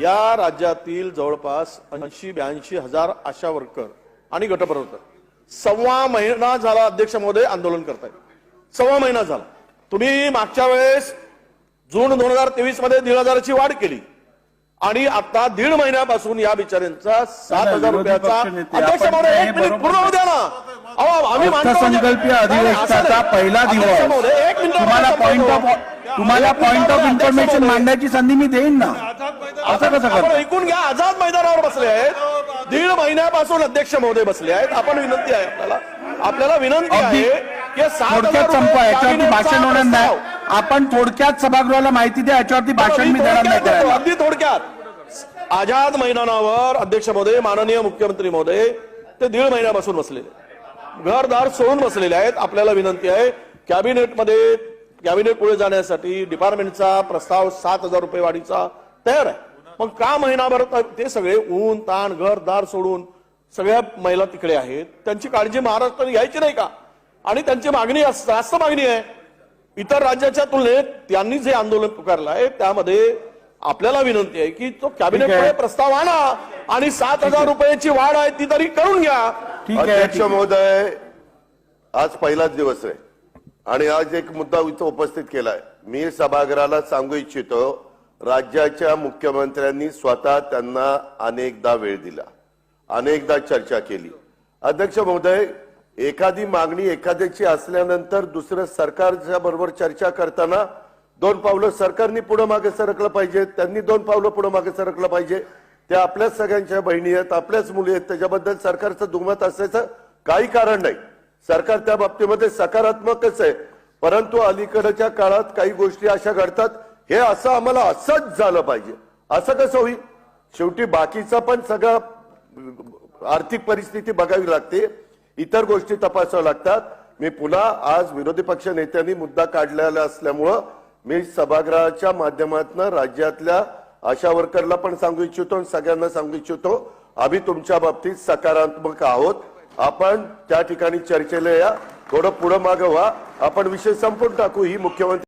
या राज्यातील जवळपास ऐंशी ब्याऐंशी हजार आशा वर्कर आणि गटप्रवर्तक सव्वा महिना झाला अध्यक्ष महोदय आंदोलन करतायत. सव्वा महिना झाला. तुम्ही मागच्या वेळेस जून दोन हजार तेवीसमध्ये दीड हजाराची वाढ केली. आणि आता दीड महिन्यापासून या बिचाऱ्यांचा सात हजार रुपयाचा अध्यक्ष महोदय एक मिनिट पूर्ण होऊ द्या ना. अहो, आम्ही अर्थसंकल्पीय अधिवेशनाचा. पहिला दिवस. तुम्हाला पॉइंट ऑफ. तुम्हाला पॉइंट ऑफ इन्फॉर्मेशन मांडण्याची संधी मी देईन ना. असं कसं आपण करता ऐकून घ्या आझाद मैदानावर बसले आहेत. दीड महिन्यापासून अध्यक्ष महोदय बसले आहेत. आपण विनंती आहे आपल्याला. आपल्याला विनंती अगदी आहे की सात हजार थोडक्यात रुपये याच्यावरती कॅबिनेटचा भाषण होणार नाही. प्रस्ताव. आपण थोडक्यात सभागृहाला माहिती द्या याच्यावरती भाषण मी देणार नाही करायला अगदी थोडक्यात. आझाद मैदानावर अध्यक्ष महोदय माननीय मुख्यमंत्री महोदय ते दीड महिन्यापासून बसलेले घरदार सोडून बसलेले आहेत. आपल्याला विनंती आहे कॅबिनेटमध्ये कॅबिनेट पुढे जाण्यासाठी डिपार्टमेंटचा प्रस्ताव सात हजार रुपये वाढीचा तयार आहे. मग का महिनाभर ते सगळे ऊन ताण घरदार सोडून सगळ्या महिला तिकडे आहेत. त्यांची काळजी महाराष्ट्राने घ्यायची नाही का? आणि त्यांची मागणी जास्त मागणी आहे. इतर राज्याच्या तुलनेत त्यांनी जे आंदोलन पुकारलं आहे त्यामध्ये आपल्याला विनंती आहे की तो कॅबिनेट. प्रस्ताव आणा आणि सात हजार रुपयाची वाढ आहे ती तरी करून घ्या. ठीक आहे अध्यक्ष. महोदय आज पहिलाच दिवस आहे. आणि आज एक मुद्दा इथं उपस्थित केलाय. मी सभागृहाला सांगू इच्छितो राज्याच्या मुख्यमंत्र्यांनी स्वतः त्यांना अनेकदा वेळ दिला अनेकदा चर्चा केली. अध्यक्ष महोदय एखादी मागणी एखाद्याची असल्यानंतर दुसरं सरकारच्या बरोबर चर्चा करताना दोन पावलं सरकारनी पुढे मागे सरकलं पाहिजे त्यांनी दोन पावलं पुढे मागे सरकलं पाहिजे. त्या आपल्याच सगळ्यांच्या बहिणी आहेत आपल्याच मुली आहेत त्याच्याबद्दल सरकारचं दुमत असायचं काही कारण नाही. सरकार त्या बाबतीमध्ये सकारात्मकच आहे. परंतु अलीकडच्या काळात काही गोष्टी अशा घडतात हे असं आम्हाला असंच झालं पाहिजे. असं कसं होईल? शेवटी बाकीचा पण सगळं आर्थिक परिस्थिती बघावी लागते. इतर गोष्टी तपासाव्या लागतात. मी पुन्हा आज विरोधी पक्ष नेत्यांनी मुद्दा काढलेला असल्यामुळं मी सभागृहाच्या माध्यमातून राज्यातल्या आशा वर्करला पण सांगू इच्छितो आणि सगळ्यांना सांगू इच्छितो. आम्ही तुमच्या बाबतीत सकारात्मक आहोत. आपण त्या ठिकाणी चर्चेला या. थोडं पुढं मागं व्हा. आपण विषय संपून टाकू. ही मुख्यमंत्री